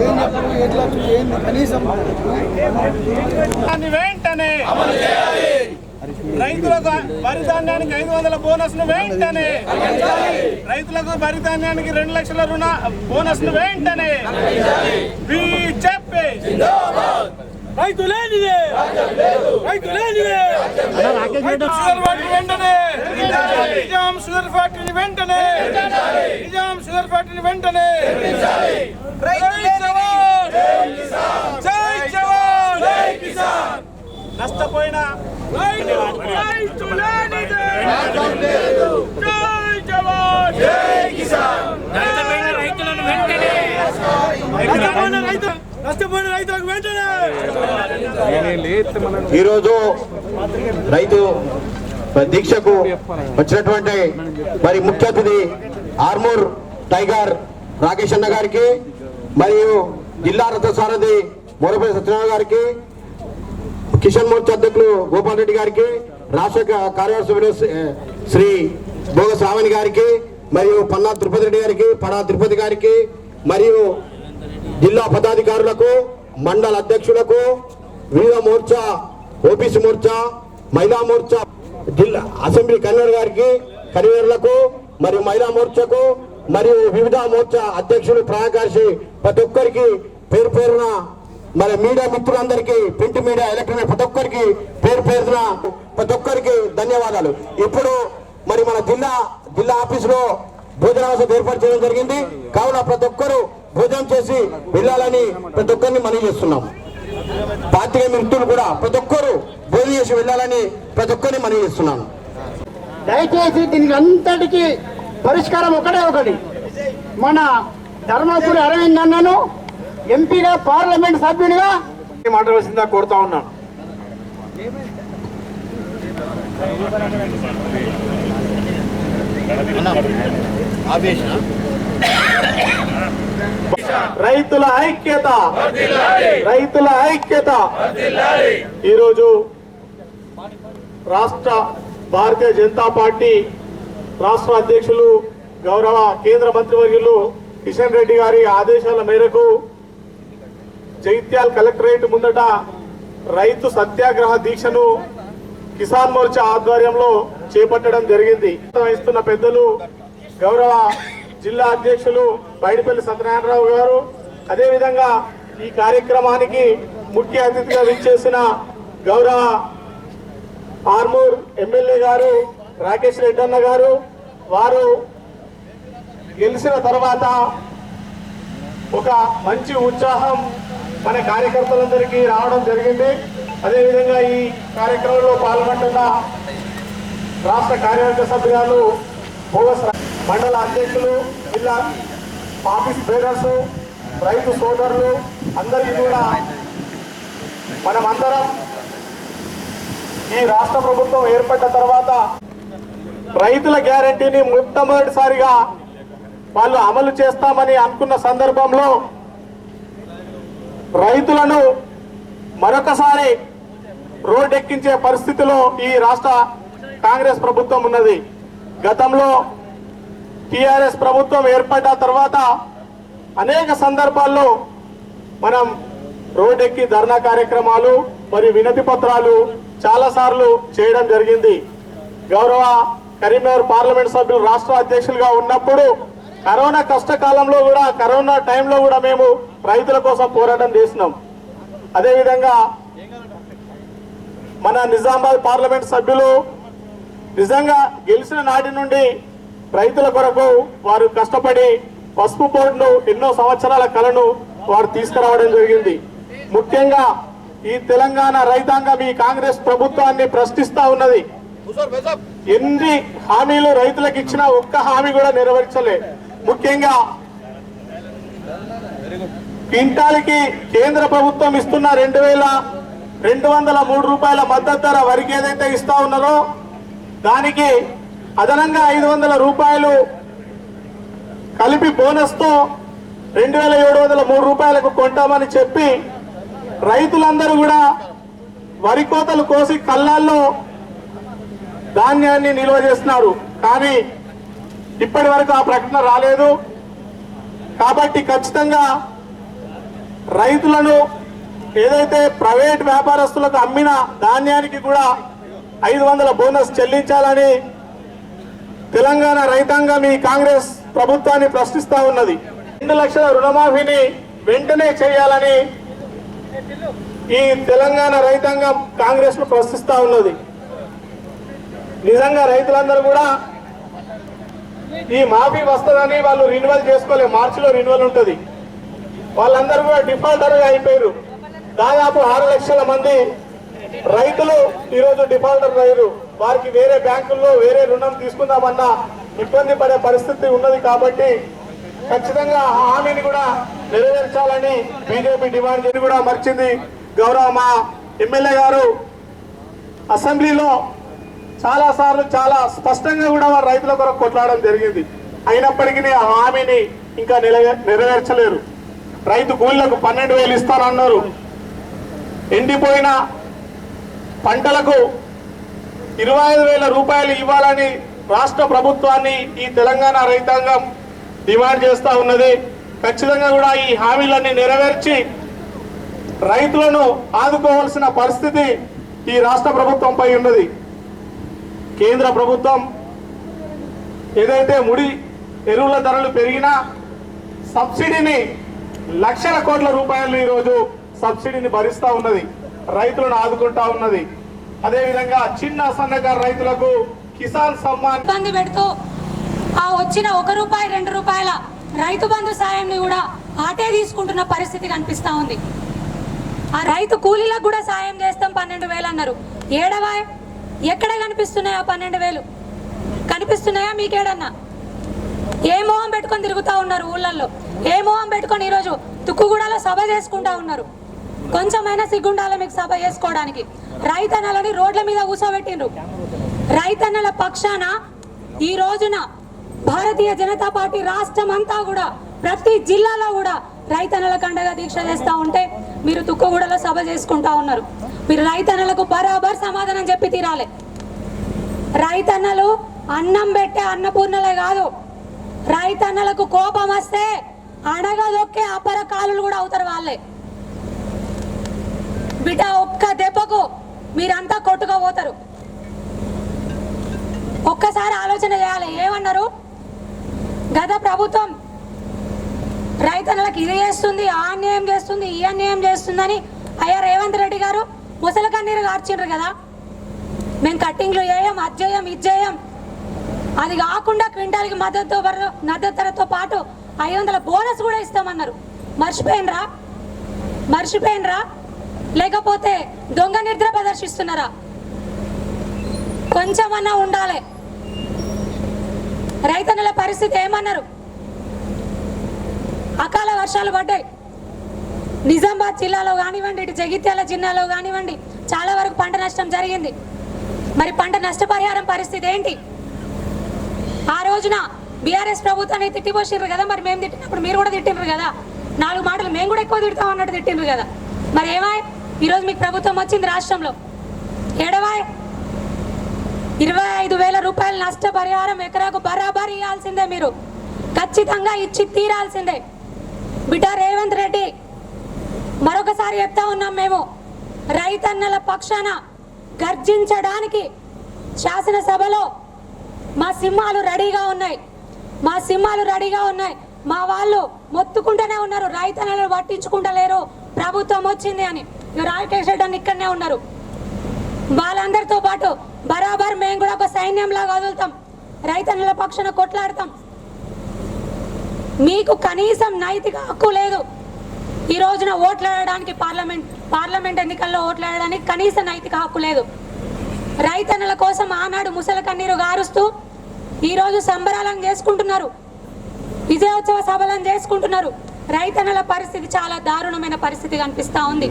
ఏం చెప్పాలి ఎట్లా ఏంది కనీసం దాన్ని వెంటనే రైతులకు వరి ధాన్యానికి ఐదు వందల బోనస్ను వెంటనే రైతులకు వరి ధాన్యానికి రెండు లక్షల రుణ బోనస్ను వెంటనే బీజేపీ రైతు లేనిదే. రైతు లేనిదే. షుగర్ ఫ్యాక్టరీ వెంటనే. నిజాం షుగర్ ఫ్యాక్టరీని వెంటనే. నిజాం షుగర్ ఫ్యాక్టరీని వెంటనే. జై జవాన్. జై జవాన్. జై కిసాన్ నష్టపోయిన రైతు లేనిదే. జై జవాన్. జై కిసాన్ నష్టపోయిన రైతులను వెంటనే. రైతు ఈరోజు రైతు దీక్షకు వచ్చినటువంటి మరి ముఖ్య అతిథి ఆర్మూర్ టైగర్ రాకేష్ అన్న గారికి మరియు జిల్లా రథ సారథి మోరపల్లి సత్యనారాయణ గారికి కిషన్ మోర్చా అధ్యక్షులు గోపాల్ రెడ్డి గారికి రాష్ట్ర కా- శ్రీ- శ్రీ భోగ శ్రావణి గారికి మరియు పన్నా తిరుపతి రెడ్డి గారికి పడా తిరుపతి గారికి మరియు జిల్లా పదాధికారులకు మండల అధ్యక్షులకు వివిధ మోర్చా ఓబీసీ మోర్చా మహిళా మోర్చా జిల్లా అసెంబ్లీ కన్వీనర్ గారికి కన్వీనర్లకు మరియు మహిళా మోర్చాకు మరియు వివిధ మోర్చా అధ్యక్షులు ప్రాణకాశి ప్రతి ఒక్కరికి పేరు పేరున మరి మీడియా మిత్రులందరికీ ప్రింట్ మీడియా ఎలక్ట్రానిక్ ప్రతి ఒక్కరికి పేరు పేరున ప్రతి ఒక్కరికి ధన్యవాదాలు. ఇప్పుడు మరి మన జిల్లా జిల్లా ఆఫీసులో భోజన ఏర్పాటు చేయడం జరిగింది. కావున ప్రతి ఒక్కరూ భోజనం చేసి వెళ్ళాలని ప్రతి ఒక్కరిని మనవి చేస్తున్నాం. పాత్రిక మిత్రులు కూడా ప్రతి ఒక్కరూ భోజనం చేసి వెళ్ళాలని ప్రతి ఒక్కరిని మనవి చేస్తున్నాను. దయచేసి దీనికి అంతటికి పరిష్కారం ఒకటే ఒకటి. మన ధర్మపురి అరవింద్ అన్నను ఎంపీగా పార్లమెంట్ సభ్యునిగా మాట్లాడాల్సిందా కోరుతా ఉన్నాను. రైతుల ఐక్యత. రైతుల ఐక్యత. ఈరోజు రాష్ట్ర భారతీయ జనతా పార్టీ రాష్ట్ర అధ్యక్షులు గౌరవ కేంద్ర మంత్రివర్యులు కిషన్ రెడ్డి గారి ఆదేశాల మేరకు జైత్యాల్ కలెక్టరేట్ ముందట రైతు సత్యాగ్రహ దీక్షను కిసాన్ మోర్చా ఆధ్వర్యంలో చేపట్టడం జరిగింది. వహిస్తున్న పెద్దలు గౌరవ జిల్లా అధ్యక్షులు బైడిపల్లి సత్యనారాయణరావు గారు అదేవిధంగా ఈ కార్యక్రమానికి ముఖ్య అతిథిగా విచ్చేసిన గౌరవ ఆర్మూర్ ఎమ్మెల్యే గారు రాకేష్ రెడ్డన్న గారు వారు గెలిచిన తర్వాత ఒక మంచి ఉత్సాహం మన కార్యకర్తలందరికీ రావడం జరిగింది. అదేవిధంగా ఈ కార్యక్రమంలో పాల్గొంటున్న రాష్ట్ర కార్యవర్గ సభ్యులు భోగస్ మండల అధ్యక్షులు జిల్లా ఆఫీస్ బేరర్స్ రైతు సోదరులు అందరికీ కూడా మనమందరం ఈ రాష్ట్ర ప్రభుత్వం ఏర్పడ్డ తర్వాత రైతుల గ్యారంటీని మొట్టమొదటిసారిగా వాళ్ళు అమలు చేస్తామని అనుకున్న సందర్భంలో రైతులను మరొకసారి రోడ్డెక్కించే పరిస్థితిలో ఈ రాష్ట్ర కాంగ్రెస్ ప్రభుత్వం ఉన్నది. గతంలో టిఆర్ఎస్ ప్రభుత్వం ఏర్పడ్డ తర్వాత అనేక సందర్భాల్లో మనం రోడ్డెక్కి ధర్నా కార్యక్రమాలు మరియు వినతి పత్రాలు చాలాసార్లు చేయడం జరిగింది. గౌరవ కరీంనగర్ పార్లమెంట్ సభ్యులు రాష్ట్ర అధ్యక్షులుగా ఉన్నప్పుడు కరోనా కష్టకాలంలో కూడా కరోనా టైంలో కూడా మేము రైతుల కోసం పోరాటం చేసినాం. అదేవిధంగా మన నిజామాబాద్ పార్లమెంట్ సభ్యులు నిజంగా గెలిచిన నాటి నుండి రైతుల కొరకు వారు కష్టపడి పసుపు బోర్డును ఎన్నో సంవత్సరాల కలను వారు తీసుకురావడం జరిగింది. ముఖ్యంగా ఈ తెలంగాణ రైతాంగం ఈ కాంగ్రెస్ ప్రభుత్వాన్ని ప్రశ్నిస్తా ఉన్నది. ఎన్ని హామీలు రైతులకు ఇచ్చినా ఒక్క హామీ కూడా నెరవేర్చలే. ముఖ్యంగా క్వింటాల్కి కేంద్ర ప్రభుత్వం ఇస్తున్న రెండు వేల రెండు వందల మూడు రూపాయల మద్దతు ధర వరికి ఏదైతే ఇస్తా ఉన్నారో దానికి అదనంగా ఐదు వందల రూపాయలు కలిపి బోనస్తో రెండు వేల ఏడు వందల మూడు రూపాయలకు కొంటామని చెప్పి రైతులందరూ కూడా వరి కోతలు కోసి కళ్ళాల్లో ధాన్యాన్ని నిల్వ చేస్తున్నారు. కానీ ఇప్పటి వరకు ఆ ప్రకటన రాలేదు. కాబట్టి ఖచ్చితంగా రైతులను ఏదైతే ప్రైవేట్ వ్యాపారస్తులకు అమ్మిన ధాన్యానికి కూడా ఐదు వందల బోనస్ చెల్లించాలని తెలంగాణ రైతాంగం ఈ కాంగ్రెస్ ప్రభుత్వాన్ని ప్రశ్నిస్తా ఉన్నది. రెండు లక్షల రుణమాఫీని వెంటనే చేయాలని ఈ తెలంగాణ రైతాంగం కాంగ్రెస్ను ప్రశ్నిస్తా ఉన్నది. నిజంగా రైతులందరూ కూడా ఈ మాఫీ వస్తుందని వాళ్ళు రిన్యువల్ చేసుకోలే మార్చిలో రిన్యువల్ ఉంటుంది. వాళ్ళందరూ కూడా డిఫాల్టర్గా అయిపోయారు దాదాపు ఆరు లక్షల మంది రైతులు ఈరోజు డిఫాల్టర్ అయ్యారు. వారికి వేరే బ్యాంకుల్లో వేరే రుణం తీసుకుందామన్న ఇబ్బంది పడే పరిస్థితి ఉన్నది కాబట్టి ఖచ్చితంగా ఆ హామీని కూడా నెరవేర్చాలని బీజేపీ డిమాండ్ చేసి కూడా మర్చింది గౌరవ మా ఎమ్మెల్యే గారు. అసెంబ్లీలో చాలా సార్లు చాలా స్పష్టంగా కూడా వారు రైతుల కొరకు కొట్లాడడం జరిగింది. అయినప్పటికీ ఆ హామీని ఇంకా నెరవేర్చలేరు. రైతు కూలీలకు పన్నెండు వేలు ఇస్తానన్నారు. ఎండిపోయిన పంటలకు ఇరవై ఐదు వేల రూపాయలు ఇవ్వాలని రాష్ట్ర ప్రభుత్వాన్ని ఈ తెలంగాణ రైతాంగం డిమాండ్ చేస్తూ ఉన్నది. ఖచ్చితంగా కూడా ఈ హామీలన్నీ నెరవేర్చి రైతులను ఆదుకోవాల్సిన పరిస్థితి ఈ రాష్ట్ర ప్రభుత్వంపై ఉన్నది. కేంద్ర ప్రభుత్వం ఏదైతే ముడి ఎరువుల ధరలు పెరిగినా సబ్సిడీని లక్షల కోట్ల రూపాయలు ఈరోజు సబ్సిడీని భరిస్తూ ఉన్నది రైతులను ఆదుకుంటా ఉన్నది. అదేవిధంగా చిన్న సన్నకారు రైతులకు కిసాన్ సమ్మాన్ ఇబ్బంది పెడుతూ ఆ వచ్చిన ఒక రూపాయి రెండు రూపాయల రైతు బంధు సాయంని కూడా ఆటే తీసుకుంటున్న పరిస్థితి కనిపిస్తా ఉంది. ఆ రైతు కూలీలకు కూడా సాయం చేస్తాం పన్నెండు వేలు అన్నారు. ఏడవా? ఎక్కడ కనిపిస్తున్నాయా పన్నెండు వేలు? కనిపిస్తున్నాయా మీకేడన్నా? ఏ మొహం పెట్టుకొని తిరుగుతూ ఉన్నారు ఊళ్ళల్లో? ఏ మొహం పెట్టుకొని ఈరోజు తుక్కుగూడలో సభ చేసుకుంటా ఉన్నారు? కొంచెమైనా సిగ్గుండాలి మీకు సభ చేసుకోవడానికి. రైతన్నలని రోడ్ల మీద కూర్చోబెట్టిండ్రు. రైతన్నల పక్షాన ఈ రోజున భారతీయ జనతా పార్టీ రాష్ట్రం అంతా కూడా ప్రతి జిల్లాలో కూడా రైతన్నల కండగా దీక్ష చేస్తూ ఉంటే మీరు తుక్కుగూడలో సభ చేసుకుంటా ఉన్నారు. మీరు రైతన్నలకు బరాబర్ సమాధానం చెప్పి తీరాలి. రైతన్నలు అన్నం పెట్టే అన్నపూర్ణలే కాదు. రైతన్నలకు కోపం వస్తే అడగదొక్కే అపర కాలులు కూడా అవుతారు వాళ్ళే. బిడ్డ ఒక్క దెబ్బకు మీరంతా కొట్టుకోపోతారు. ఒక్కసారి ఆలోచన చేయాలి ఏమన్నారు? గత ప్రభుత్వం రైతన్నలకు ఇది చేస్తుంది ఆ అన్యాయం చేస్తుంది ఈ అన్యాయం చేస్తుందని అయ్యా రేవంత్ రెడ్డి గారు ముసలి కన్నీరు కార్చిండ్రు కదా. మేము కట్టింగ్లు చేయం అది చేయం ఇది చేయం. అది కాకుండా క్వింటాల్కి మద్దతు ధర- మద్దతు ధరతో పాటు ఐదు వందల బోనస్ కూడా ఇస్తామన్నారు. మర్చిపోయినరా? మర్చిపోయినరా? లేకపోతే దొంగ నిద్ర ప్రదర్శిస్తున్నారా? కొంచెమన్నా ఉండాలి. రైతన్నల పరిస్థితి ఏమన్నారు? అకాల వర్షాలు పడ్డాయి. నిజామాబాద్ జిల్లాలో కానివ్వండి ఇటు జగిత్యాల జిల్లాలో కానివ్వండి చాలా వరకు పంట నష్టం జరిగింది. మరి పంట నష్టపరిహారం పరిస్థితి ఏంటి? ఆ రోజున బీఆర్ఎస్ ప్రభుత్వాన్ని తిట్టిపోసిర్రు కదా మరి మేము తిట్టినప్పుడు మీరు కూడా తిట్టిండ్రు కదా? నాలుగు మాటలు మేము కూడా ఎక్కువ తిడతాం అన్నట్టు తిట్టిండ్రు కదా? మరి ఏమాయ్ ఈరోజు మీకు ప్రభుత్వం వచ్చింది రాష్ట్రంలో. ఏడవాయ్ ఇరవై ఐదు వేల రూపాయల నష్టపరిహారం ఎకరాకు బరాబర్ ఇవ్వాల్సిందే మీరు. ఖచ్చితంగా ఇచ్చి తీరాల్సిందే. బిడ్డ రేవంత్ రెడ్డి మరొకసారి చెప్తా ఉన్నాం మేము రైతన్నల పక్షాన గర్జించడానికి శాసనసభలో మా సింహాలు రెడీగా ఉన్నాయి. మా సింహాలు రెడీగా ఉన్నాయి. మా వాళ్ళు మొత్తుకుంటూనే ఉన్నారు. రైతన్నలను పట్టించుకుంటలేరు. ప్రభుత్వం వచ్చింది అని. ఇక రెడ్డి అని ఇక్కడనే ఉన్నారు. వాళ్ళందరితో పాటు బరాబర్ మేము కూడా ఒక సైన్యంలాగా వదులుతాం. రైతన్నల పక్షాన కొట్లాడతాం. మీకు కనీసం నైతిక హక్కు లేదు. ఈ రోజున ఓట్లాడడానికి పార్లమెంట్ పార్లమెంట్ ఎన్నికల్లో ఓట్లాడడానికి కనీస నైతిక హక్కు లేదు. రైతన్నల కోసం ఆనాడు ముసల కన్నీరు గారుస్తూ ఈరోజు సంబరాలను చేసుకుంటున్నారు. విజయోత్సవ సభలను చేసుకుంటున్నారు. రైతన్నల పరిస్థితి చాలా దారుణమైన పరిస్థితి కనిపిస్తూ ఉంది.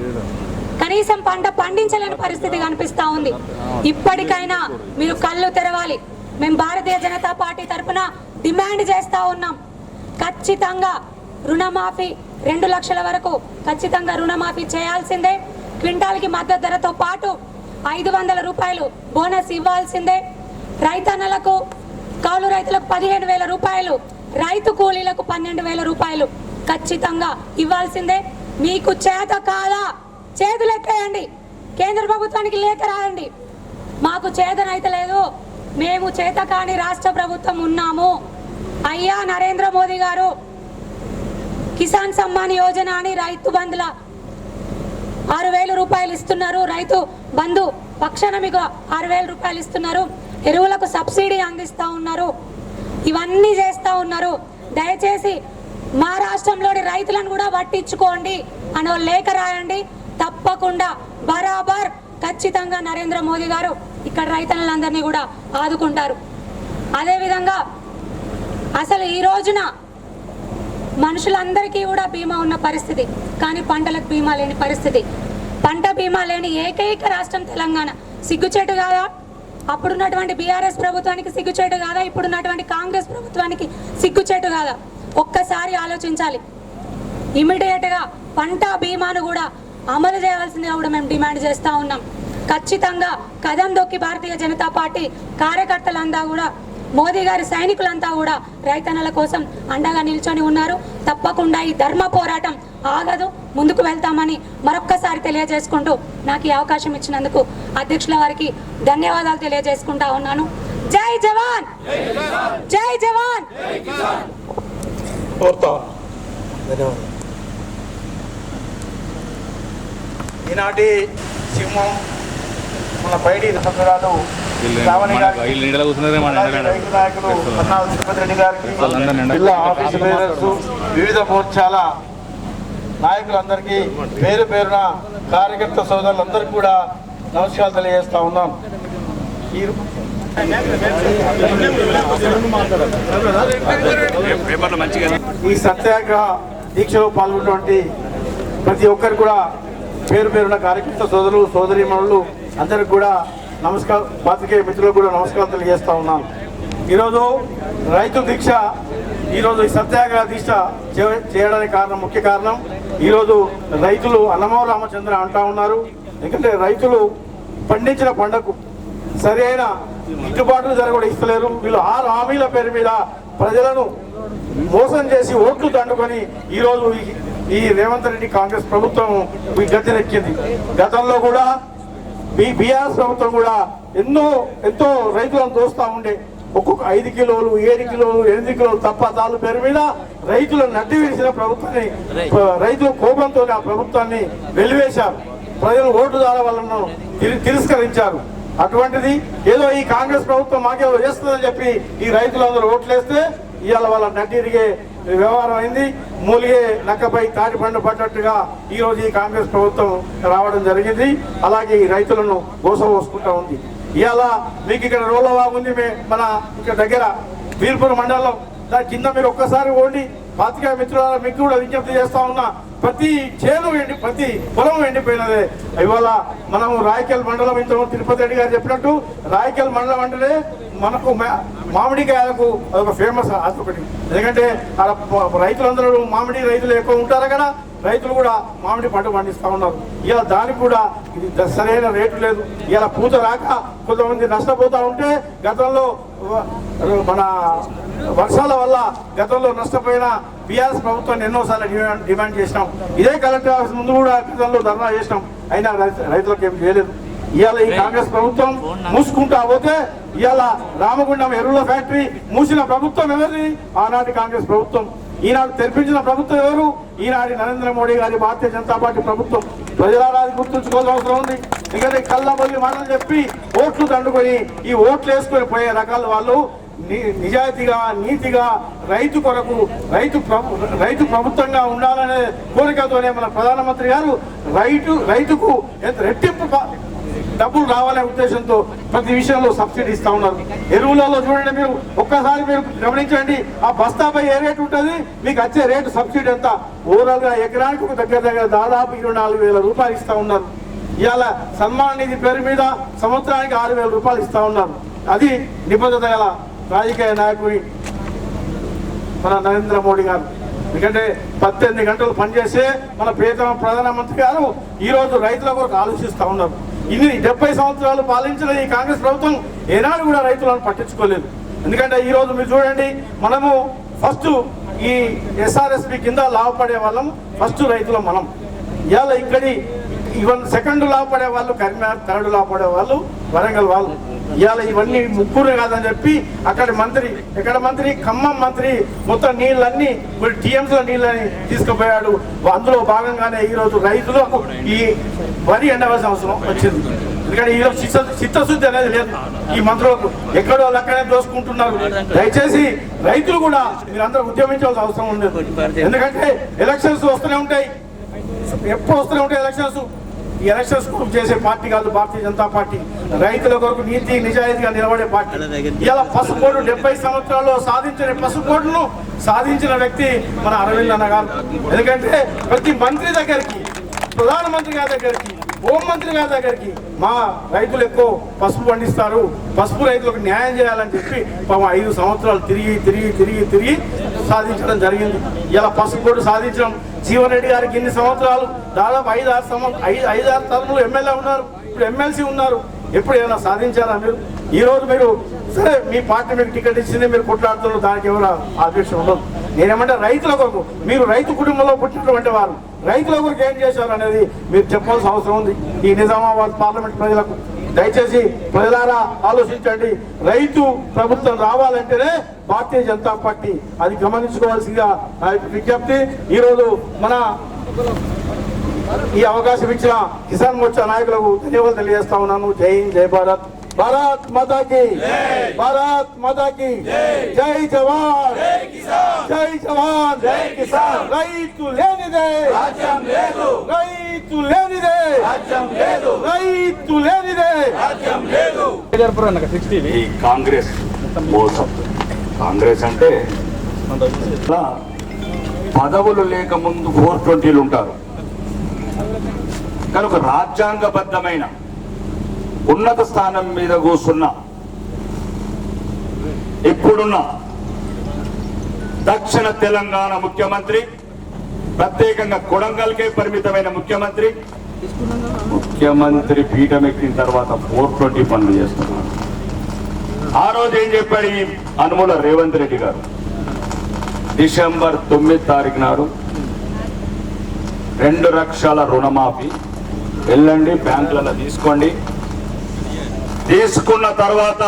కనీసం పంట పండించలేని పరిస్థితి కనిపిస్తా ఉంది. ఇప్పటికైనా మీరు కళ్ళు తెరవాలి. మేము భారతీయ జనతా పార్టీ తరఫున డిమాండ్ చేస్తూ ఉన్నాం. ఖచ్చితంగా రుణమాఫీ రెండు లక్షల వరకు ఖచ్చితంగా రుణమాఫీ చేయాల్సిందే. క్వింటాల్కి మద్దతు ధరతో పాటు ఐదు వందల రూపాయలు బోనస్ ఇవ్వాల్సిందే. రైతన్నలకు కౌలు రైతులకు పదిహేను వేల రూపాయలు రైతు కూలీలకు పన్నెండు వేల రూపాయలు ఖచ్చితంగా ఇవ్వాల్సిందే. మీకు చేత కాదా? చేతులెత్తేయండి కేంద్ర ప్రభుత్వానికి లేఖ రాయండి. మాకు చేతనైతే లేదు. మేము చేత కాని రాష్ట్ర ప్రభుత్వం ఉన్నాము. అయ్యా నరేంద్ర మోదీ గారు కిసాన్ సమ్మాన్ యోజన అని రైతు బంధుల ఆరు వేల రూపాయలు ఇస్తున్నారు. రైతు బంధు పక్షాన మీకు ఆరు వేల రూపాయలు ఇస్తున్నారు. ఎరువులకు సబ్సిడీ అందిస్తూ ఉన్నారు. ఇవన్నీ చేస్తూ ఉన్నారు. దయచేసి మా రాష్ట్రంలోని రైతులను కూడా పట్టించుకోండి. అని లేఖ రాయండి. తప్పకుండా బరాబర్ ఖచ్చితంగా నరేంద్ర మోదీ గారు ఇక్కడ రైతులందరినీ కూడా ఆదుకుంటారు. అదేవిధంగా అసలు ఈ రోజున మనుషులందరికీ కూడా బీమా ఉన్న పరిస్థితి కానీ పంటలకు బీమా లేని పరిస్థితి. పంట బీమా లేని ఏకైక రాష్ట్రం తెలంగాణ. సిగ్గుచేటు కాదా? అప్పుడున్నటువంటి బీఆర్ఎస్ ప్రభుత్వానికి సిగ్గుచేటు కాదా? ఇప్పుడున్నటువంటి కాంగ్రెస్ ప్రభుత్వానికి సిగ్గుచేటు కాదా? ఒక్కసారి ఆలోచించాలి. ఇమీడియట్గా పంట బీమాను కూడా అమలు చేయవలసిందిగా కూడా మేము డిమాండ్ చేస్తూ ఉన్నాం. ఖచ్చితంగా కదం దొక్కి భారతీయ జనతా పార్టీ కార్యకర్తలంతా కూడా మోదీ గారి సైనికులంతా కూడా రైతన్నల కోసం అండగా నిల్చొని ఉన్నారు. తప్పకుండా ఈ ధర్మ పోరాటం ఆగదు ముందుకు వెళ్తామని మరొక్కసారి తెలియజేసుకుంటూ నాకు ఈ అవకాశం ఇచ్చినందుకు అధ్యక్షుల వారికి ధన్యవాదాలు తెలియజేసుకుంటా ఉన్నాను. జై జవాన్! జై జవాన్! ధన్యవాదాలు ఈనాటి సింహం మన పైడి సభ్యురాలు నాయకులు తిరుపతి రెడ్డి గారికి జిల్లా ఆఫీస్ వివిధ మోర్చాల నాయకులందరికీ పేరు పేరున కార్యకర్త సోదరులందరికీ కూడా నమస్కారాలు తెలియజేస్తా ఉన్నాం. ఈ సత్యాగ్రహ దీక్షలో పాల్గొన్నటువంటి ప్రతి ఒక్కరు కూడా పేరు పేరున్న కార్యకర్త సోదరులు సోదరీమణులు అందరికి కూడా నమస్కారం. పాత్రికేయ మిత్రులకు కూడా నమస్కారం తెలియజేస్తా ఉన్నాను. ఈరోజు రైతు దీక్ష ఈరోజు ఈ సత్యాగ్రహ దీక్ష చే- చేయడానికి కారణం ముఖ్య కారణం ఈరోజు రైతులు అన్నమో రామచంద్ర అంటా ఉన్నారు. ఎందుకంటే రైతులు పండించిన పంటకు సరైన గిట్టుబాటు ధర కూడా ఇస్తలేరు. వీళ్ళు ఆరు హామీల పేరు మీద ప్రజలను మోసం చేసి ఓట్లు దండుకొని ఈ రోజు ఈ- రేవంత్ రెడ్డి కాంగ్రెస్ ప్రభుత్వం ఈ గద్దెనెక్కింది గతంలో కూడా మీ బీఆర్ఎస్ ప్రభుత్వం కూడా ఎన్నో ఎంతో రైతులను దోస్తా ఉండే. ఒక్కొక్క ఐదు కిలోలు ఏడు కిలోలు ఎనిమిది కిలోలు తప్ప తాలు పేరు మీద రైతులను నడ్డి వేసిన ప్రభుత్వాన్ని ప- రైతుల కోపంతో ఆ ప్రభుత్వాన్ని వెలివేశారు. ప్రజలు ఓటు దాని వలన తిరస్కరించారు. అటువంటిది ఏదో ఈ కాంగ్రెస్ ప్రభుత్వం మాకేదో చేస్తుందని చెప్పి ఈ రైతులందరూ ఓట్లేస్తే ఇవాళ వాళ్ళ నడ్డిరిగే వ్యవహారం అయింది. మూలిగే నక్కపై తాటి పండు పడ్డట్టుగా ఈ రోజు ఈ కాంగ్రెస్ ప్రభుత్వం రావడం జరిగింది. అలాగే ఈ రైతులను గోసపోసుకుంటా ఉంది. ఇవాళ మీకు ఇక్కడ రోలవాగు ఉంది. మన ఇక్కడ దగ్గర వీర్పూర్ మండలం దాని కింద మీరు ఒక్కసారి ఓడి. పాతికా మిత్రుల మీకు కూడా విజ్ఞప్తి చేస్తా ఉన్నా ప్రతి చేను ఎండి ప్రతి పొలం ఎండిపోయినదే. ఇవాళ మనం రాయకల్ మండలం ఇంత తిరుపతి రెడ్డి గారు చెప్పినట్టు రాయకల్ మండలం అంటేనే మనకు మామిడికాయలకు అదొక ఫేమస్ అదొకటి ఎందుకంటే ఆడ రైతులందరూ మామిడి రైతులు ఎక్కువ ఉంటారు కదా రైతులు కూడా మామిడి పంట పండిస్తూ ఉన్నారు. ఇలా దానికి కూడా ఇది సరైన రేటు లేదు. ఇలా పూత రాక కొంతమంది నష్టపోతూ ఉంటే గతంలో మన వర్షాల వల్ల గతంలో నష్టపోయిన బీఆర్ఎస్ ప్రభుత్వాన్ని ఎన్నోసార్లు డిమాండ్ డిమాండ్ చేసినాం. ఇదే కలెక్టర్ ఆఫీస్ ముందు కూడా గతంలో ధర్నా చేసినాం. అయినా రైతులకు ఏం చేయలేదు. ఇవాళ ఈ కాంగ్రెస్ ప్రభుత్వం మూసుకుంటా పోతే ఇవాళ రామగుండం ఎరువుల ఫ్యాక్టరీ మూసిన ప్రభుత్వం ఎవరిది? ఆనాటి కాంగ్రెస్ ప్రభుత్వం. ఈనాడు తెరిపించిన ప్రభుత్వం ఎవరు? ఈనాటి నరేంద్ర మోడీ గారి భారతీయ జనతా పార్టీ ప్రభుత్వం. ప్రజలారాది గుర్తుంచుకోవాల్సిన అవసరం ఉంది. ఎందుకంటే కళ్ళబొల్లి మాటలు చెప్పి ఓట్లు దండుకొని ఈ ఓట్లు వేసుకొని పోయే రకాల వాళ్ళు నిజాయితీగా నీతిగా రైతు కొరకు రైతు రైతు ప్రభుత్వంగా ఉండాలనే కోరికతోనే మన ప్రధానమంత్రి గారు రైతు రైతుకు ఎంత రెట్టింపు డబ్బులు రావాలనే ఉద్దేశంతో ప్రతి విషయంలో సబ్సిడీ ఇస్తా ఉన్నారు. ఎరువులలో చూడండి మీరు ఒక్కసారి మీరు గమనించండి ఆ బస్తాపై ఏ రేటు ఉంటుంది? మీకు వచ్చే రేటు సబ్సిడీ ఎంత? ఓవరాల్గా ఎకరానికి ఒక దగ్గర దగ్గర దాదాపు ఇరవై నాలుగు వేల రూపాయలు ఇస్తా ఉన్నారు. ఇవాళ సన్మాన్ నిధి పేరు మీద సంవత్సరానికి ఆరు వేల రూపాయలు ఇస్తా ఉన్నారు. అది నిబద్ధత గల రాజకీయ నాయకుడి మన నరేంద్ర మోడీ గారు. ఎందుకంటే పద్దెనిమిది గంటలు పనిచేసే మన ప్రియతమ ప్రధానమంత్రి గారు ఈరోజు రైతుల కొరకు ఆలోచిస్తూ ఉన్నారు. ఇన్ని డెబ్బై సంవత్సరాలు పాలించిన ఈ కాంగ్రెస్ ప్రభుత్వం ఏనాడు కూడా రైతులను పట్టించుకోలేదు. ఎందుకంటే ఈ రోజు మీరు చూడండి మనము ఫస్ట్ ఈ ఎస్ఆర్ఎస్పి కింద లాభపడే వాళ్ళం ఫస్ట్ రైతులం మనం. ఇవాళ ఇక్కడి ఇవన్న సెకండ్ లాభపడే వాళ్ళు కరీంనగర్ థర్డ్ లాభపడే వాళ్ళు వరంగల్ వాళ్ళు. ఇవాళ ఇవన్నీ ముగ్గురు కాదని చెప్పి అక్కడ మంత్రి ఎక్కడ మంత్రి? ఖమ్మం మంత్రి. మొత్తం నీళ్ళన్నీ టీఎంసీలో నీళ్ళని తీసుకుపోయాడు. అందులో భాగంగానే ఈరోజు రైతులకు ఈ వరి ఎండవలసిన అవసరం వచ్చింది. ఎందుకంటే ఈరోజు చిత్త చిత్తశుద్ధి అనేది లేదు. ఈ మంత్రులకు ఎక్కడో లెక్కనే దోసుకుంటున్నారు దయచేసి రైతులు కూడా మీరందరూ ఉద్యమించాల్సిన అవసరం ఉండదు. ఎందుకంటే ఎలక్షన్స్ వస్తూనే ఉంటాయి. ఎప్పుడు వస్తూనే ఉంటాయి ఎలక్షన్స్? ఎలక్షన్స్ ప్రూఫ్ చేసే పార్టీ కాదు భారతీయ జనతా పార్టీ. రైతుల కొరకు నీతి నిజాయితీగా నిలబడే పార్టీ. ఇలా పసుపోటు డెబ్బై సంవత్సరాల్లో సాధించిన పసుపోటును సాధించిన వ్యక్తి మన అరవింద్ అన్న గారు. ఎందుకంటే ప్రతి మంత్రి దగ్గరికి ప్రధానమంత్రి గారి దగ్గరికి హోంమంత్రి గారి దగ్గరికి మా రైతులు ఎక్కువ పసుపు పండిస్తారు. పసుపు రైతులకు న్యాయం చేయాలని చెప్పి పాపం ఐదు సంవత్సరాలు తిరిగి తిరిగి తిరిగి తిరిగి సాధించడం జరిగింది. ఇలా పసుపు కోటు సాధించడం జీవన్ రెడ్డి గారికి ఇన్ని సంవత్సరాలు దాదాపు ఐదు ఆరు సంవత్సరం ఐదు ఐదు ఆరు తరములు ఎమ్మెల్యే ఉన్నారు. ఇప్పుడు ఎమ్మెల్సీ ఉన్నారు. ఎప్పుడు ఏమైనా సాధించారా మీరు? ఈ రోజు మీరు సరే మీ పార్టీ మీకు టికెట్ ఇచ్చింది మీరు కొట్లాడుతున్నారు దానికి ఎవరు అధ్యక్ష ఉండదు నేనేమంటే రైతుల కొరకు మీరు రైతు కుటుంబంలో పుట్టినటువంటి వారు రైతుల కొరకు ఏం చేశారు అనేది మీరు చెప్పాల్సిన అవసరం ఉంది. ఈ నిజామాబాద్ పార్లమెంట్ ప్రజలకు. దయచేసి ప్రజలారా ఆలోచించండి. రైతు ప్రభుత్వం రావాలంటేనే భారతీయ జనతా పార్టీ అది గమనించుకోవాల్సిందిగా నా విజ్ఞప్తి. ఈరోజు మన ఈ అవకాశం ఇచ్చిన కిసాన్ మోర్చా నాయకులకు ధన్యవాదాలు తెలియజేస్తా ఉన్నాను. జై హింద్ జై భారత్. భారత్ మాతాకి భారత్ మాతాకి జై జవాన్ జై జవాన్ జై కిసాన్ రైతు లేనిదే రాజ్యం లేదు రైతు లేనిదే రాజ్యం లేదు రైతు లేనిదే ఈ కాంగ్రెస్ మోసం. కాంగ్రెస్ అంటే పదవులు లేక ముందు ఫోర్ ట్వంటీలు ఉంటారు. కానీ ఒక రాజ్యాంగబద్ధమైన ఉన్నత స్థానం మీద కూర్చున్న. ఇప్పుడున్న దక్షిణ తెలంగాణ ముఖ్యమంత్రి ప్రత్యేకంగా కొడంగల్కే పరిమితమైన ముఖ్యమంత్రి ముఖ్యమంత్రి పీఠం ఎక్కిన తర్వాత ఫోర్ ట్వంటీ పనులు చేస్తున్నారు. ఆ రోజు ఏం చెప్పాడు ఈ అనుమూల రేవంత్ రెడ్డి గారు? డిసెంబర్ తొమ్మిది తారీఖు నాడు రెండు లక్షల రుణమాఫీ. వెళ్ళండి బ్యాంకులలో తీసుకోండి. తీసుకున్న తర్వాత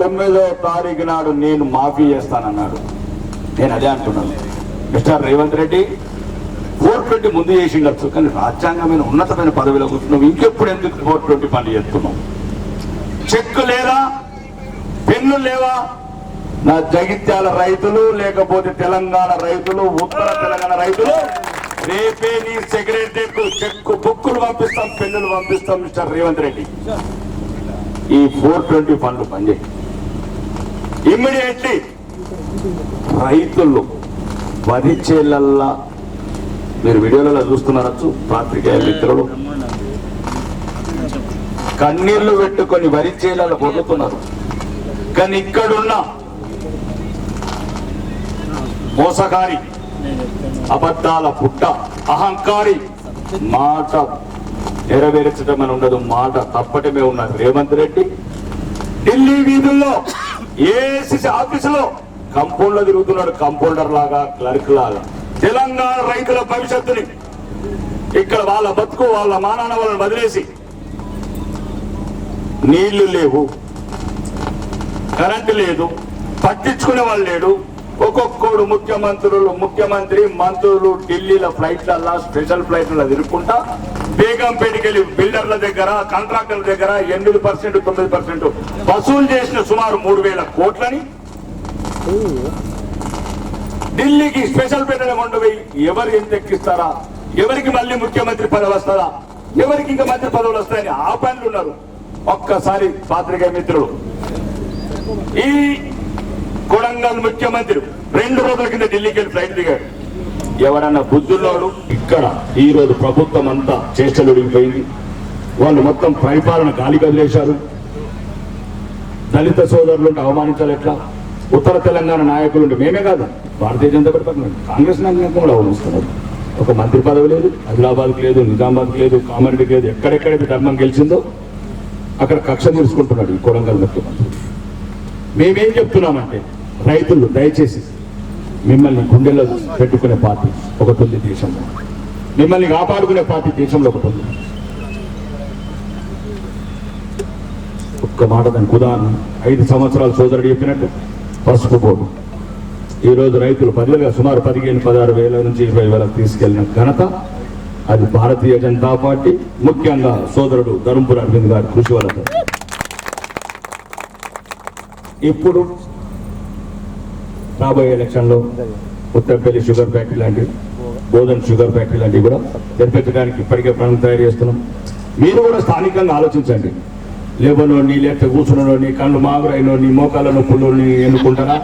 తొమ్మిదో తారీఖు నాడు నేను మాఫీ చేస్తానన్నాడు. నేను అదే అంటున్నాను. Mister Revanth Reddy four twenty ముందు చేసిండొచ్చు కానీ రాజ్యాంగమైన ఉన్నతమైన పదవిలో కూర్చున్నావు. ఇంకెప్పుడు ఎందుకు ఫోర్ ట్వంటీ పని చేస్తున్నావు? చెక్కు లేదా? పెన్ను లేవా? నా జగిత్యాల రైతులు లేకపోతే తెలంగాణ రైతులు ఉత్తర తెలంగాణ రైతులు రేపే నీ సెక్రటరీ చెక్కు బుక్కులు పంపిస్తాం పెన్నులు పంపిస్తాం మిస్టర్ రేవంత్ రెడ్డి. ఈ ఫోర్ ట్వంటీ ఫండ్లు పనిచేయి. ఇమ్మీడియట్లీ రైతులు వరి చేలల్లా మీరు వీడియోలలో చూస్తున్నారచ్చు పాత్రికేయ మిత్రులు. కన్నీళ్ళు పెట్టుకొని వరి చేలలో పొందుతున్నారు కానీ ఇక్కడున్న మోసగారి అబద్ధాల పుట్ట అహంకారి మాట నెరవేర్చడం అని ఉండదు మాట తప్పటమే ఉన్నారు రేవంత్ రెడ్డి ఢిల్లీ వీధుల్లో ఏసీసీ ఆఫీసులో కంపౌండర్ తిరుగుతున్నాడు. కంపౌండర్ లాగా క్లర్క్ లాగా. తెలంగాణ రైతుల భవిష్యత్తుని ఇక్కడ వాళ్ళ బతుకు వాళ్ళ మానాన వాళ్ళని వదిలేసి నీళ్ళు లేవు కరెంటు లేదు పట్టించుకునే వాళ్ళు లేడు. ఒక్కొక్కడు ముఖ్యమంత్రులు ముఖ్యమంత్రి మంత్రులు ఢిల్లీల ఫ్లైట్లల్లా స్పెషల్ ఫ్లైట్లలో తిరుగుకుంటా బేగంపేటకి వెళ్ళి బిల్డర్ల దగ్గర కాంట్రాక్టర్ల దగ్గర ఎనిమిది పర్సెంట్ తొమ్మిది పర్సెంట్ వసూలు చేసిన సుమారు మూడు వేల కోట్లని ఢిల్లీకి స్పెషల్ పెట్టడం ఉండవి ఎవరు ఎంత ఎక్కిస్తారా? ఎవరికి మళ్ళీ ముఖ్యమంత్రి పదవి వస్తుందా? ఎవరికి ఇంకా మంత్రి పదవులు వస్తాయని ఆ పనులు ఉన్నారు ఒక్కసారి పాత్రికేయ మిత్రులు ఈ కొడంగల్ ముఖ్యమంత్రి రెండు రోజుల కింద ఢిల్లీకి వెళ్ళి ఫ్లైట్ దిగాడు. ఎవరన్నా బుద్ధుల్లోడు? ఇక్కడ ఈ రోజు ప్రభుత్వం అంతా చేష్టలు ఉడిగిపోయింది వాళ్ళు మొత్తం పరిపాలన గాలి కదిలేశారు. దళిత సోదరులు అవమానించాలి ఎట్లా? ఉత్తర తెలంగాణ నాయకులు మేమే కాదు. భారతీయ జనతా పార్టీ కాంగ్రెస్ నాయకులు కూడా అవమానిస్తున్నారు. ఒక మంత్రి పదవి లేదు ఆదిలాబాద్కి లేదు నిజామాబాద్కి లేదు కామారెడ్డికి లేదు ఎక్కడెక్కడైతే ధర్మం గెలిచిందో అక్కడ కక్ష తీర్చుకుంటున్నాడు ఈ కొడంగల్ ముఖ్యమంత్రి. మేమేం చెప్తున్నామంటే రైతులు దయచేసి మిమ్మల్ని గుండెల్లో పెట్టుకునే పార్టీ ఒకటి ఉంది దేశంలో. మిమ్మల్ని కాపాడుకునే పార్టీ దేశంలో ఒకటి ఉంది. ఒక్క మాట దానికి ఉదాహరణ. ఐదు సంవత్సరాల సోదరుడు చెప్పినట్టు పసుపు బోర్డు ఈరోజు రైతులు పదులుగా సుమారు పదిహేను పదహారు వేల నుంచి ఇరవై వేలకు తీసుకెళ్ళిన ఘనత అది భారతీయ జనతా పార్టీ ముఖ్యంగా సోదరుడు ధర్మపురి అరవింద్ గారి కృషి వల్ల. ఇప్పుడు రాబోయే ఎలక్షన్లో ఉత్తరపల్లి షుగర్ ఫ్యాక్టరీ లాంటి బోధన్ షుగర్ ఫ్యాక్టరీ లాంటివి కూడా తెరపెట్టడానికి ఇప్పటికే ప్రణం తయారు చేస్తున్నాం. మీరు కూడా స్థానికంగా ఆలోచించండి. లేబనోని లేకపోతే కూర్చున్నోని కళ్ళు మాగురైనోని మోకాళ్ళ నొప్పులోని ఎన్నుకుంటారా?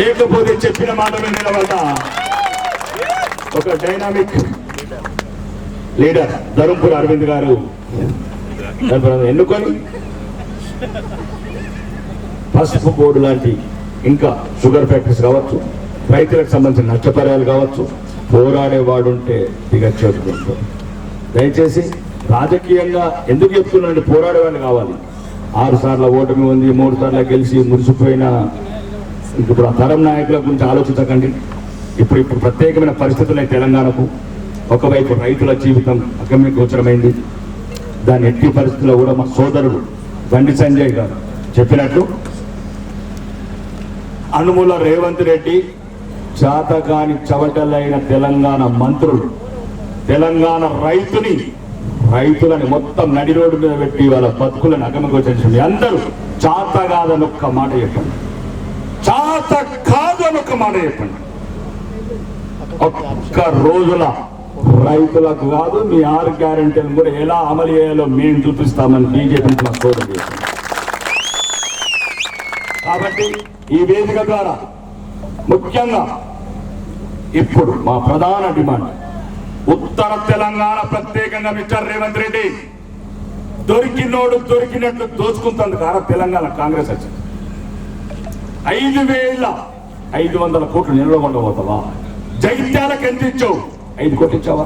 లేకపోతే చెప్పిన మాట వినడం వల్ల ఒక డైనామిక్ లీడర్ ధరంపూర్ అరవింద్ గారు ఎన్నుకొని పసుపు బోర్డు లాంటి ఇంకా షుగర్ ఫ్యాక్టరీస్ కావచ్చు రైతులకు సంబంధించిన నష్టపరిహారాలు కావచ్చు పోరాడేవాడు ఉంటే దయచేసి రాజకీయంగా ఎందుకు చెప్తున్నాడు పోరాడేవాళ్ళు కావాలి. ఆరు సార్ల ఓటమి ఉంది మూడు సార్లు గెలిచి మురిసిపోయిన ఇప్పుడు ఆ తరం నాయకుల గురించి ఆలోచించకండి. ఇప్పుడు ఇప్పుడు ప్రత్యేకమైన పరిస్థితులు తెలంగాణకు. ఒకవైపు రైతుల జీవితం అగమ్య గోచరమైంది దాని ఎట్టి పరిస్థితుల్లో కూడా మా సోదరుడు బండి సంజయ్ గారు చెప్పినట్టు అనుముల రేవంత్ రెడ్డి చాతకాని చవటలైన తెలంగాణ మంత్రులు. తెలంగాణ రైతుని రైతులని మొత్తం నడి రోడ్డు మీద పెట్టి వాళ్ళ బతుకులను అగమగోచరించింది అందరూ చాత కాదని ఒక్క మాట చెప్పండి. చాత కాదు అని ఒక్క మాట చెప్పండి. ఒక్క రోజుల రైతులకు కాదు మీ ఆరు గ్యారెంటీలను కూడా ఎలా అమలు చేయాలో మేము చూపిస్తామని బీజేపీ మా సోదరు చేశారు కాబట్టి ఈ వేదిక ద్వారా ముఖ్యంగా ఇప్పుడు మా ప్రధాన డిమాండ్. ఉత్తర తెలంగాణ ప్రత్యేకంగా మిస్టర్ రేవంత్ రెడ్డి దొరికినోడు దొరికినట్లు దోచుకుంటుంది కారా తెలంగాణ కాంగ్రెస్ వచ్చింది ఐదు వేల ఐదు వందల కోట్లు నిలవకుండా జగిత్యాలకు ఎంత ఇచ్చావు? ఐదు కోట్లు ఇచ్చావా?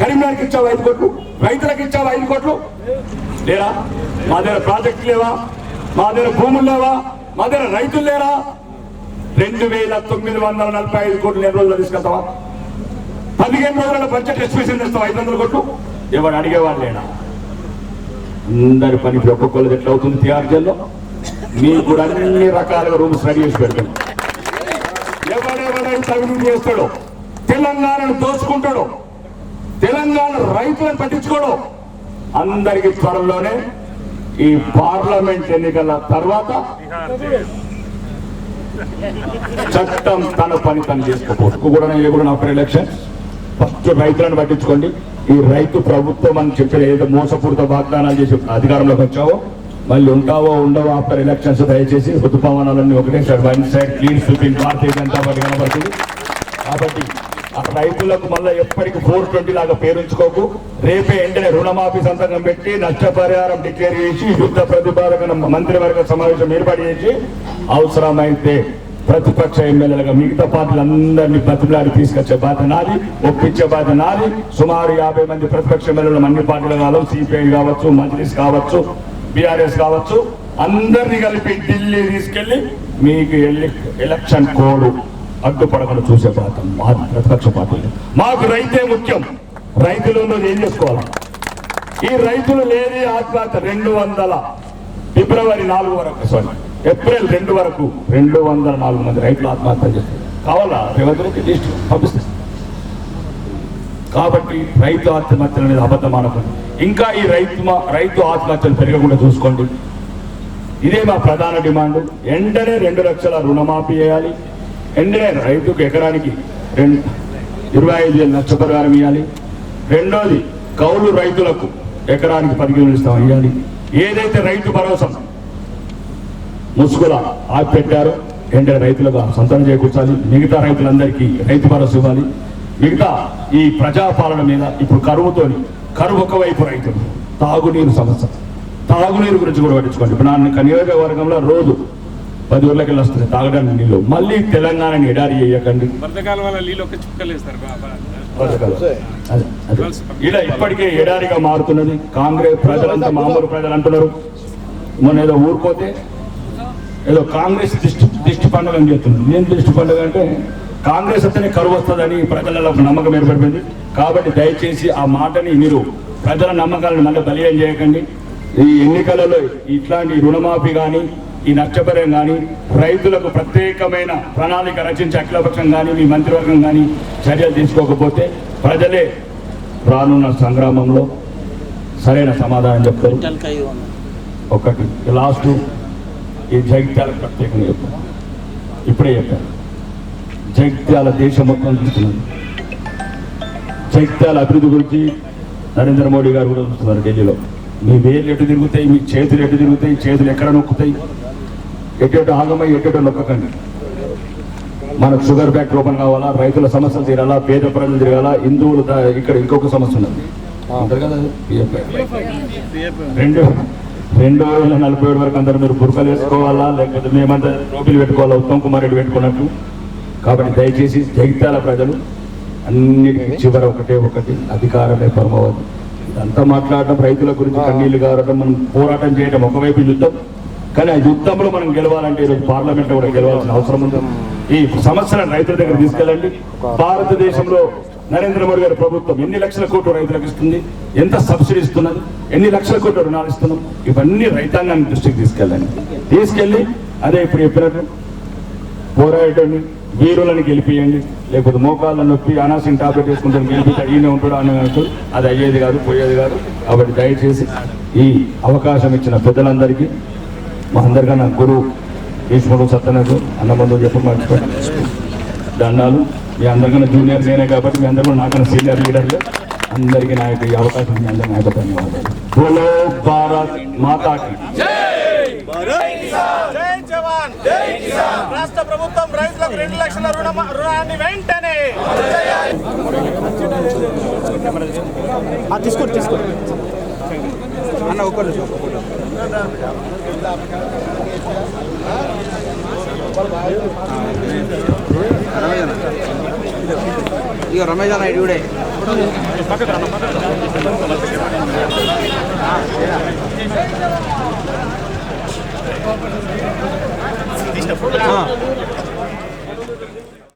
కరీంనగర్కి ఇచ్చావా ఐదు కోట్లు? రైతులకు ఇచ్చావా ఐదు కోట్లు? లేరా? మా దగ్గర ప్రాజెక్టు లేవా? మా దగ్గర భూములు లేవా? మా దగ్గర రైతులు లేరా? రెండు వేల తొమ్మిది వందల నలభై ఐదు కోట్లు ఎన్ని రోజులు తీసుకెళ్తావా? పదిహేను రోజుల బడ్జెట్ ఎస్పెషన్ తెస్తావా ఐదు వందల కోట్లు? ఎవరు అడిగేవాడు లేడా అందరి పని ఒక్కొక్కరు ఎట్లా అవుతుంది? తిహార్ జైల్లో మీకు కూడా అన్ని రకాలుగా రూమ్స్ రెడీ చేసి పెడతాను ఎవడెవడైతే అభివృద్ధి చేస్తాడో తెలంగాణను దోచుకుంటాడో తెలంగాణ రైతులను పట్టించుకోడు. అందరికి త్వరలోనే ఈ పార్లమెంట్ ఎన్నికల తర్వాత చట్టం తన పని తను చేసుకోపోదు కూడా కూడా ఆఫ్టర్ ఎలక్షన్ ఫస్ట్ రైతులను పట్టించుకోండి. ఈ రైతు ప్రభుత్వం అని చెప్పిన ఏదో మోసపూరిత వాగ్దానాలు చేసి అధికారంలోకి వచ్చావో మళ్ళీ ఉంటావో ఉండవో ఆఫ్టర్ ఎలక్షన్స్ దయచేసి ఋతుపవనాలన్నీ ఒకటే sir one side clean sweeping. Bharatiya Janata Party కనబడుతుంది. కాబట్టి ఆ రైతులకు మళ్ళీ ఎప్పటికీ ఫోర్ ట్వంటీ లాగా పేరుంచుకోకు రేపే వెంటనే రుణమాఫీ సంతకం పెట్టి నష్టపరిహారం డిక్లేర్ చేసి యుద్ధ ప్రతిపాదక మంత్రివర్గ సమావేశం ఏర్పాటు చేసి అవసరమైతే ప్రతిపక్ష ఎమ్మెల్యేలుగా మిగతా పార్టీలందరినీ బతిమలాడి తీసుకొచ్చే బాధ్యత నాది ఒప్పించే బాధ్యత నాది. సుమారు యాభై మంది ప్రతిపక్ష ఎమ్మెల్యేలు అన్ని పార్టీలు కావచ్చు సిపిఐ కావచ్చు మజ్లిస్ కావచ్చు బీఆర్ఎస్ కావచ్చు అందరినీ కలిపి ఢిల్లీ తీసుకెళ్ళి మీకు ఎలక్షన్ కోడ్ అడ్డుపడకుండా చూసే బాధ్యత మా ప్రతిపక్ష పార్టీలు మాకు రైతే ముఖ్యం. రైతులు ఏం చేసుకోవాలి? ఈ రైతులు లేని ఆత్మహత్య రెండు వందల ఫిబ్రవరి నాలుగు వరకు సారీ ఏప్రిల్ రెండు వరకు రెండు వందల నాలుగు మంది రైతులు ఆత్మహత్య చేస్తారు కావాలా? రేవంత్ రెడ్డి లిస్ట్ పంపిస్తారు కాబట్టి రైతు ఆత్మహత్యలు అనేది అబద్ధం ఇంకా ఈ రైతు మా- రైతు ఆత్మహత్యలు పెరగకుండా చూసుకోండి. ఇదే మా ప్రధాన డిమాండ్. వెంటనే రెండు లక్షల రుణమాఫీ చేయాలి. వెంటనే రైతుకు ఎకరానికి రెండు ఇరవై ఐదు వేలు నష్టపరిహారం ఇవ్వాలి రెండోది కౌలు రైతులకు ఎకరానికి పదిహేను ఇస్తాం ఇవ్వాలి ఏదైతే రైతు భరోసా ముసుగుల ఆపి పెట్టారో వెంటనే రైతులకు సంతానం చేకూర్చాలి. మిగతా రైతులందరికీ రైతు భరోసా ఇవ్వాలి. మిగతా ఈ ప్రజాపాలన మీద ఇప్పుడు కరువుతోని కరువు ఒకవైపు రైతులు తాగునీరు సమస్య. తాగునీరు గురించి కూడా పట్టించుకోండి. ఇప్పుడు నా నియోజకవర్గంలో రోజు పది ఊర్లకి వెళ్ళి వస్తుంది తాగడానికి నీళ్ళు. మళ్ళీ తెలంగాణని ఎడారి చేయకండి. ఇలా ఇప్పటికే ఎడారిగా మారుతున్నది. కాంగ్రెస్ ప్రజలంతా మామూలు ప్రజలు అంటున్నారు. మొన్న ఏదో ఊరుకోతే ఏదో కాంగ్రెస్ దిష్టి దిష్టి పండుగ అని చెప్తుంది ఏం దిష్టి పండుగ అంటే కాంగ్రెస్ అతనే కరువు వస్తుందని ప్రజలలో నమ్మకం ఏర్పడిపోయింది. కాబట్టి దయచేసి ఆ మాటని మీరు ప్రజల నమ్మకాలను మళ్ళీ బలీయం చేయకండి. ఈ ఎన్నికలలో ఇట్లాంటి రుణమాఫీ కానీ ఈ నష్టపరం కానీ రైతులకు ప్రత్యేకమైన ప్రణాళిక రచించి అఖిలపక్షం కానీ మీ మంత్రివర్గం కానీ చర్యలు తీసుకోకపోతే ప్రజలే రానున్న సంగ్రామంలో సరైన సమాధానం చెప్తారు. ఒకటి లాస్ట్ ఈ జగిత్యాలకు ప్రత్యేకంగా చెప్పారు ఇప్పుడే చెప్పారు జగిత్యాల దేశం మొత్తం చూస్తున్నారు జగిత్యాల అభివృద్ధి గురించి నరేంద్ర మోడీ గారు కూడా చూస్తున్నారు ఢిల్లీలో. మీ వేలు ఎటు తిరుగుతాయి మీ చేతులు ఎటు తిరుగుతాయి చేతులు ఎక్కడ నొక్కుతాయి? ఎటు ఆగమై ఎటు నొక్కకండి. మనకు షుగర్ ఫ్యాక్టరీ ఓపెన్ కావాలా రైతుల సమస్యలు తీరాలా పేద ప్రజలు తిరగాలా హిందువులు ఇక్కడ ఇంకొక సమస్య ఉన్నది. రెండు రెండు వేల నలభై ఏడు వరకు అందరూ మీరు బుర్కలు వేసుకోవాలా లేకపోతే మేమంతా టోపీలు పెట్టుకోవాలా ఉత్తమ్ కుమార్ రెడ్డి పెట్టుకున్నట్టు? కాబట్టి దయచేసి జగిత్యాల ప్రజలు అన్నిటికీ చివర ఒకటే ఒకటి అధికారమే పరమవద్దు ఇదంతా మాట్లాడటం రైతుల గురించి కన్నీళ్ళు కారడం మనం పోరాటం చేయడం ఒకవైపు యుద్ధం కానీ ఆ యుద్ధంలో మనం గెలవాలంటే ఈరోజు పార్లమెంట్లో కూడా గెలవాల్సిన అవసరం ఉంది. ఈ సమస్యలను రైతుల దగ్గర తీసుకెళ్ళండి. భారతదేశంలో నరేంద్ర మోడీ గారి ప్రభుత్వం ఎన్ని లక్షల కోట్లు రైతులకు ఇస్తుంది? ఎంత సబ్సిడీ ఇస్తున్నది? ఎన్ని లక్షల కోట్ల రుణాలు ఇస్తున్నాం? ఇవన్నీ రైతాంగాన్ని దృష్టికి తీసుకెళ్ళండి. తీసుకెళ్ళి అదే ఇప్పుడు చెప్పినట్టు పోరాటండి వీరులను గెలిపియండి. లేకపోతే మోకాళ్ళ నొప్పి అనాసిన టాబ్లెట్ వేసుకుంటే గెలిపితే ఈయన ఉంటాడు అని అది అయ్యేది కాదు పోయేది కాదు. కాబట్టి దయచేసి ఈ అవకాశం ఇచ్చిన పెద్దలందరికీ మా అందరికన్నా గురువు భీష్ముడు సత్యనకు అన్నబంధువు చెప్పి మర్చిపోయాను దండాలు. మీ అందరికన్నా జూనియర్ నేనే కాబట్టి మీ అందరూ నాకన్నా సీనియర్ లీడర్లు అందరికీ నా యొక్క ఈ అవకాశం మీ అందరికీ నా యొక్క ధన్యవాదాలు. బోలో భారత్ మాతాకి. జై జవాన్ జై కిసాన్ రాష్ట్ర ప్రభుత్వం రైతులకు రెండు లక్షల రుణ రుణాన్ని వెంటనే. తీసుకోండి తీసుకోండి అన్న ఒక్క ఇక రమేష్ అన్న ఇడే ఆ.